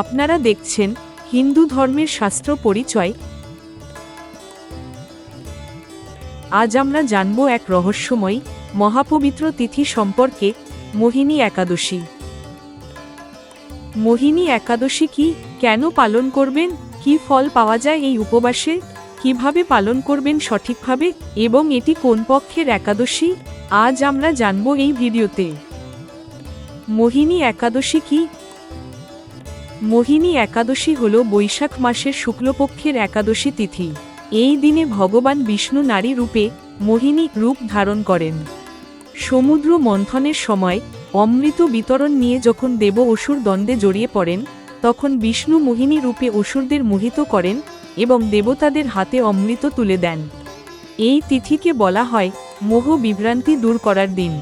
আপনারা দেখছেন হিন্দু ধর্মের শাস্ত্র পরিচয়। আজ আমরা জানব এক রহস্যময়, মহাপবিত্র তিথি সম্পর্কে, মোহিনী একাদশী। মোহিনী একাদশী কি, কেন পালন করবেন, কি ফল পাওয়া যায় এই উপবাসে, কীভাবে পালন করবেন সঠিকভাবে, এবং এটি কোন পক্ষের একাদশী, আজ আমরা জানব এই ভিডিওতে। মোহিনী একাদশী কি মোহিনী একাদশী হল বৈশাখ মাসের শুক্লপক্ষের একাদশী তিথি। এই দিনে ভগবান বিষ্ণু নারী রূপে মোহিনী রূপ ধারণ করেন। সমুদ্র মন্থনের সময় অমৃত বিতরণ নিয়ে যখন দেব অসুর দ্বন্দ্বে জড়িয়ে পড়েন, তখন বিষ্ণু মোহিনী রূপে অসুরদের মোহিত করেন এবং দেবতাদের হাতে অমৃত তুলে দেন। এই তিথিকে বলা হয় মোহ বিভ্রান্তি দূর করার দিন।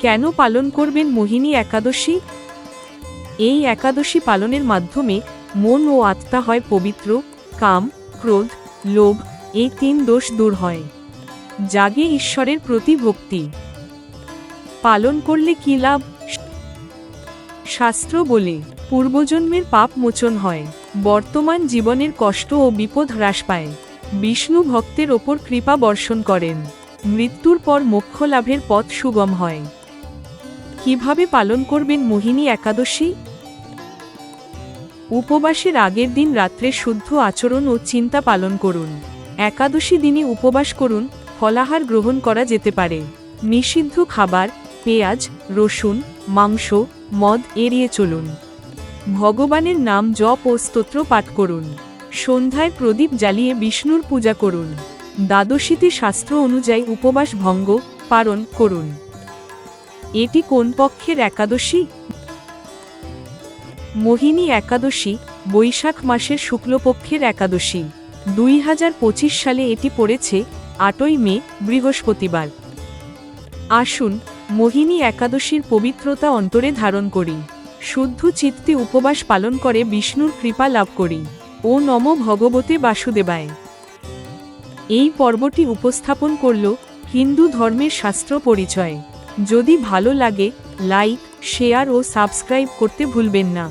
কেন পালন করবেন মোহিনী একাদশী? এই একাদশী পালনের মাধ্যমে মন ও আত্মা হয় পবিত্র, কাম, ক্রোধ, লোভ, এই তিন দোষ দূর হয়। জাগে ঈশ্বরের প্রতি ভক্তি। পালন করলে কি লাভ? শাস্ত্র বলে, পূর্বজন্মের পাপ মোচন হয়, বর্তমান জীবনের কষ্ট ও বিপদ হ্রাস পায়। বিষ্ণু ভক্তের ওপর কৃপা বর্ষণ করেন। মৃত্যুর পর মোক্ষ লাভের পথ সুগম হয়। কীভাবে পালন করবেন মোহিনী একাদশী? উপবাসের আগের দিন রাত্রে শুদ্ধ আচরণ ও চিন্তা পালন করুন। একাদশী দিনে উপবাস করুন, ফলাহার গ্রহণ করা যেতে পারে। নিষিদ্ধ খাবার, পেঁয়াজ, রসুন, মাংস, মদ এড়িয়ে চলুন। ভগবানের নাম জপ ও স্তোত্র পাঠ করুন। সন্ধ্যায় প্রদীপ জ্বালিয়ে বিষ্ণুর পূজা করুন। দ্বাদশীতে শাস্ত্র অনুযায়ী উপবাস ভঙ্গ, পালন করুন। এটি কোন পক্ষের একাদশী? মোহিনী একাদশী, বৈশাখ মাসের শুক্লপক্ষের একাদশী। দুই হাজার পঁচিশ সালে এটি পড়েছে, আটই মে, বৃহস্পতিবার। আসুন, মোহিনী একাদশীর পবিত্রতা অন্তরে ধারণ করি। শুদ্ধ চিত্তে উপবাস পালন করে বিষ্ণুর কৃপা লাভ করি। ও নম ভগবতে বাসুদেবায়। এই পর্বটি উপস্থাপন করল হিন্দু ধর্মের শাস্ত্র পরিচয়। যদি ভালো লাগে লাইক শেয়ার ও সাবস্ক্রাইব করতে ভুলবেন না।